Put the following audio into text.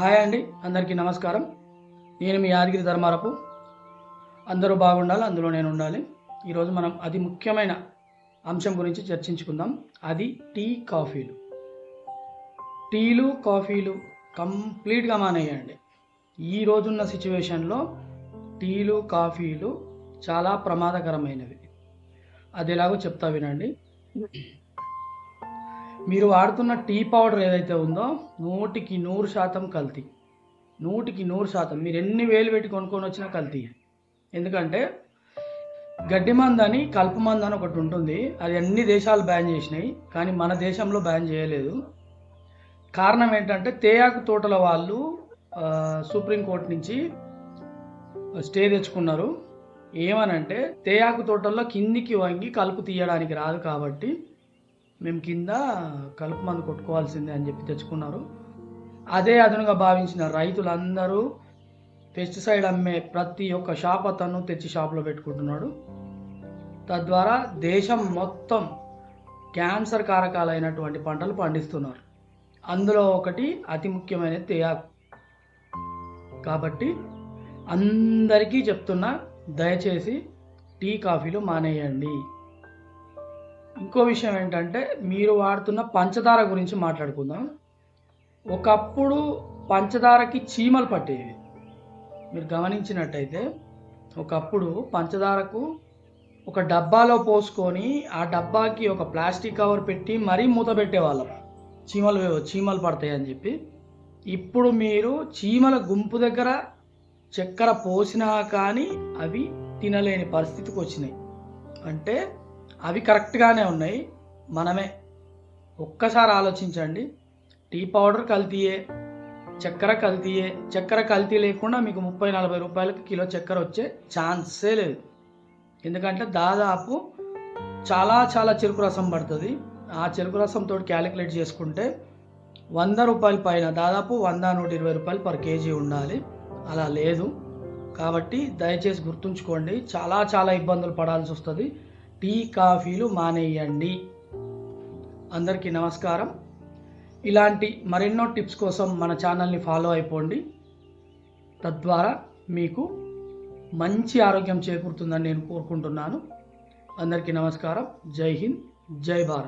Hi అండి అందరికీ నమస్కారం. నేను మీ యాదగిరి ధర్మారపు. అందరూ బాగుండాలి అందులో నేను ఉండాలి. ఈరోజు మనం అతి ముఖ్యమైన అంశం గురించి చర్చించుకుందాం. అది టీ కాఫీలు. టీలు కాఫీలు కంప్లీట్గా మానేయండి. ఈ రోజున్న సిచ్యువేషన్లో టీలు కాఫీలు చాలా ప్రమాదకరమైనవి. అది ఎలాగో చెప్తా వినండి. మీరు వాడుతున్న టీ పౌడర్ ఏదైతే ఉందో నూటికి నూరు శాతం కల్తీ. నూటికి నూరు శాతం. మీరు ఎన్ని వేలు పెట్టి కొనుక్కొని వచ్చినా కల్తీ. ఎందుకంటే గడ్డి మంద అని కలుపు మంద అని ఒకటి ఉంటుంది. అది అన్ని దేశాలు బ్యాన్ చేసినాయి. కానీ మన దేశంలో బ్యాన్ చేయలేదు. కారణం ఏంటంటే తేయాకు తోటల వాళ్ళు సుప్రీంకోర్టు నుంచి స్టే తెచ్చుకున్నారు. ఏమనంటే తేయాకు తోటల్లో కిందికి వంగి కలుపు తీయడానికి రాదు కాబట్టి మేము కింద కలుపు మందు కొట్టుకోవాల్సిందే అని చెప్పి తెచ్చుకున్నారు. అదే అదునుగా భావించిన రైతులందరూ పెస్టిసైడ్ అమ్మే ప్రతి ఒక్క షాప్ అతను తెచ్చి షాప్లో పెట్టుకుంటున్నాడు. తద్వారా దేశం మొత్తం క్యాన్సర్ కారకాలైనటువంటి పంటలు పండిస్తున్నారు. అందులో ఒకటి అతి ముఖ్యమైన తేయాకు. కాబట్టి అందరికీ చెప్తున్నా దయచేసి టీ కాఫీలు మానేయండి. ఇంకో విషయం ఏంటంటే మీరు వాడుతున్న పంచదార గురించి మాట్లాడుకుందాం. ఒకప్పుడు పంచదారకి చీమలు పట్టేవి. మీరు గమనించినట్టయితే ఒకప్పుడు పంచదారకు ఒక డబ్బాలో పోసుకొని ఆ డబ్బాకి ఒక ప్లాస్టిక్ కవర్ పెట్టి మరీ మూత పెట్టేవాళ్ళం. చీమలు చీమలు పడతాయి అని చెప్పి. ఇప్పుడు మీరు చీమల గుంపు దగ్గర చక్కెర పోసినా కానీ అవి తినలేని పరిస్థితికి వచ్చినాయి. అంటే అవి కరెక్ట్గానే ఉన్నాయి. మనమే ఒక్కసారి ఆలోచించండి. టీ పౌడర్ కల్తీయే చక్కెర కల్తీయే చక్కెర కల్తీ లేకుండా మీకు ముప్పై నలభై రూపాయలకి కిలో చక్కెర వచ్చే ఛాన్సే లేదు. ఎందుకంటే దాదాపు చాలా చాలా చెరుకు రసం పడుతుంది. ఆ చెరుకు రసంతో క్యాలిక్యులేట్ చేసుకుంటే వంద రూపాయల పైన దాదాపు వంద నూట ఇరవై రూపాయలు పర్ కేజీ ఉండాలి. అలా లేదు. కాబట్టి దయచేసి గుర్తుంచుకోండి. చాలా చాలా ఇబ్బందులు పడాల్సి వస్తుంది. టీ కాఫీలు మానేయండి. అందరికీ నమస్కారం. ఇలాంటి మరెన్నో టిప్స్ కోసం మన ఛానల్ని ఫాలో అయిపోండి. తద్వారా మీకు మంచి ఆరోగ్యం చేకూరుతుందని నేను కోరుకుంటున్నాను. అందరికీ నమస్కారం. జై హింద్. జై భారత్.